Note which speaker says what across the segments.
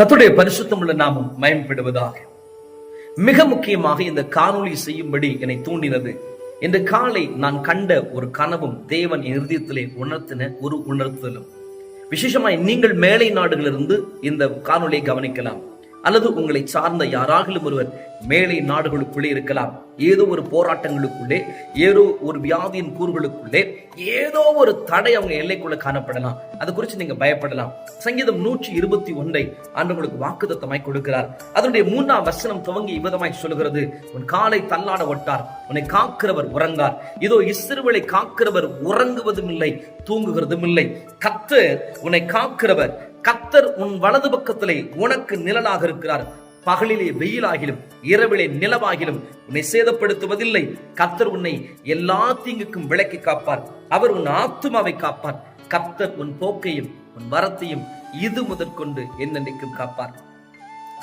Speaker 1: கர்த்தருடைய பரிசுத்தமுள்ள நாமம் மயம்படுவதாக மிக முக்கியமாக இந்த காணொளி செய்யும்படி என்னை தூண்டினது. இந்த காலை நான் கண்ட ஒரு கனவும் தேவன் என் இருதயத்திலே உணர்த்தின ஒரு உணர்த்தலும். விசேஷமாய் நீங்கள் மேலை நாடுகளிலிருந்து இந்த காணொளியை கவனிக்கலாம். அல்லது உங்களை சார்ந்த யாராகிலும் ஒருவர் மேலை நாடுகளுக்குள்ளே இருக்கலாம். ஏதோ ஒரு போராட்டங்களுக்குள்ளே ஏதோ ஒரு வியாதியின் கூறுகளுக்குள்ளே ஏதோ ஒரு தடை அவங்க எல்லைக்குள்ள காணப்படலாம். அது குறித்து நீங்க பயப்படலாம். சங்கீதம் நூற்றி இருபத்தி ஒன்றை ஆண்டு உங்களுக்கு வாக்குதத்தமாய் கொடுக்கிறார். அதனுடைய மூன்றாம் வசனம் துவங்கி விதமாய் சொல்கிறது உன் காலை தள்ளாட ஒட்டார் உன்னை காக்கிறவர் உறங்கார். இதோ இஸ்ரவேலை காக்கிறவர் உறங்குவதும் இல்லை தூங்குகிறதும் இல்லை கத்து உன்னை காக்கிறவர் கத்தர் உன் வலது பக்கத்திலே உனக்கு நிழலாக இருக்கிறார். பகலிலே வெயிலாகிலும் இரவிலே நிலவாகிலும் உன்னை சேதப்படுத்துவதில்லை. கத்தர் உன்னை எல்லா தீங்குக்கும் விளக்கி காப்பார். அவர் உன் ஆத்துமாவை காப்பார். கத்தர் உன் போக்கையும் உன் வரத்தையும் இது முதற்கொண்டு என்னென்னைக்கும் காப்பார்.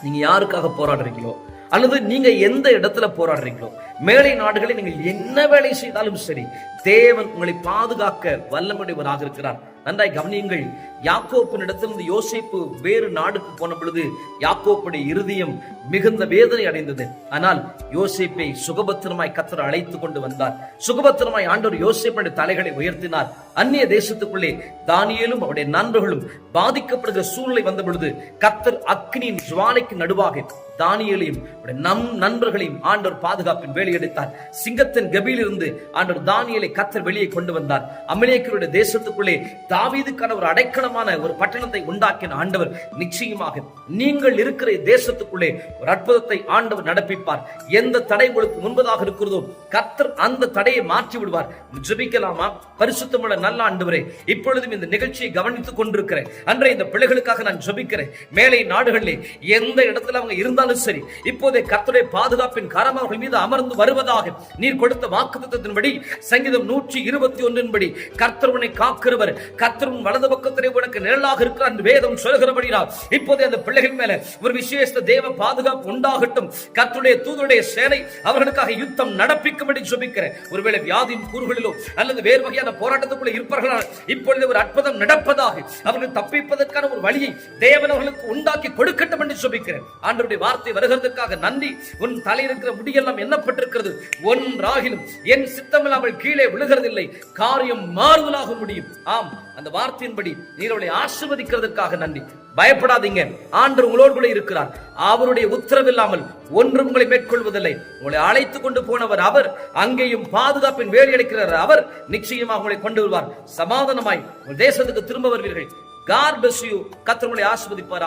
Speaker 1: நீங்க யாருக்காக போராடுறீங்களோ அல்லது நீங்க எந்த இடத்துல போராடுறீங்களோ மேலை நாடுகளில் நீங்கள் என்ன வேலை செய்தாலும் சரி தேவன் உங்களை பாதுகாக்க வல்லமுடையவராக இருக்கிறார். நன்றாய் கவனியுங்கள் யாக்கோப்பினிடத்திலிருந்து யோசிப்பு வேறு நாடுக்கு போன பொழுது யாக்கோப்புடைய இருதயம் மிகுந்த வேதனை அடைந்தது. ஆனால் யோசிப்பை சுகபத்திரமாய் கத்தர் அழைத்து கொண்டு வந்தார். சுகபத்திரமாய் ஆண்டவர் யோசேப்புடைய தலைகளை உயர்த்தினார். அந்நிய தேசத்துக்குள்ளே தானியலும் அவருடைய நண்பர்களும் பாதிக்கப்படுகிற சூழ்நிலை வந்த பொழுது கத்தர் அக்னியின் ஜுவாலைக்கு நடுவாக தானியலையும் நம் நண்பர்களையும் ஆண்டவர் பாதுகாப்பின் வேலையெடுத்தார். சிங்கத்தின் கபியிலிருந்து ஆண்டவர் தானியலை கத்தர் வெளியே கொண்டு வந்தார். அமலேக்கருடைய தேசத்துக்குள்ளே தாவீதுக்கான ஒரு அடைக்கலம் அடைக்கலமான ஒரு பட்டணத்தை உண்டாக்கின ஆண்டவர் நிச்சயமாக நீங்கள் இருக்கிற தேசத்துக்குள்ளே ஒரு அற்புதத்தை ஆண்டவர் நடப்பிப்பார். எந்த தடை உங்களுக்கு முன்பதாக இருக்கிறதோ கத்தர் அந்த தடையை மாற்றி விடுவார். ஜபிக்கலாமா? பரிசுத்தமுள்ள நல்ல ஆண்டவரே இப்பொழுதும் இந்த நிகழ்ச்சியை கவனித்துக் கொண்டிருக்கிறேன் அன்றைய இந்த பிள்ளைகளுக்காக நான் ஜபிக்கிறேன். மேலை நாடுகளிலே எந்த இடத்துல அவங்க இருந்தாலும் சரி இப்போதே கர்த்தருடைய பாதுகாப்பின் கரம் அவர்கள் மீது அமர்ந்து வருவதாக நீர் கொடுத்த வாக்குத்தத்தின்படி சங்கீதம் நூற்றி இருபத்தி ஒன்றின்படி கர்த்தர் உன்னை காக்கிறவர். கர்த்தர் உன் வலது பக்கத்திலே உனக்கு நிழலாக இருக்கிற அந்த வேதம் சொல்கிறபடினால் இப்போது அந்த பிள்ளைகள் மேல ஒரு விசேஷ தேவ பாதுகாப்பு உண்டாகட்டும். கத்துடைய தூதருடைய சேனை அவர்களுக்காக யுத்தம் நடப்பிக்கும்படி ஜெபிக்கிறேன். ஒருவேளை வியாதியின் கூறுகளிலோ அல்லது வேறு வகையான போராட்டத்துக்குள்ள இருப்பார்களால் இப்பொழுது ஒரு அற்புதம் நடப்பதாக அவர்கள் தப்பிப்பதற்கான ஒரு வழியை தேவன் அவர்களுக்கு உண்டாக்கி கொடுக்கட்டும் என்று சொல்லிக்கிறேன் ஆண்டருடைய வார்த்தை வருகிறதுக்காக நன்றி. உன் தலையில் இருக்கிற முடியெல்லாம் எண்ணப்பட்டிருக்கிறது. ஒன்றாகிலும் என் சித்தமில்லாமல் கீழே விழுகிறதில்லை. காரியம் மாறுதலாக முடியும். ஆம் அந்த வார்த்தையின்படி நீ அவளை ஆசிர்வதிக்கிறதுக்காக நன்றி. பயப்படாதீங்க. ஆண்டு உங்களோடு கூட இருக்கிறார். அவருடைய உத்தரவில்லாமல் ஒன்றும் உங்களை மேற்கொள்வதில்லை. உங்களை அழைத்து கொண்டு போனவர் அவர் அங்கேயும் பாதுகாப்பின் வேலை அளிக்கிறார் அவர் நிச்சயமாக உங்களை கொண்டு வருவார். சமாதானமாய் உங்கள் தேசத்துக்கு திரும்ப வருவீர்கள். கார் பெஸ் யூ கத்திரங்களை உங்களை ஆசிர்வதிப்பார்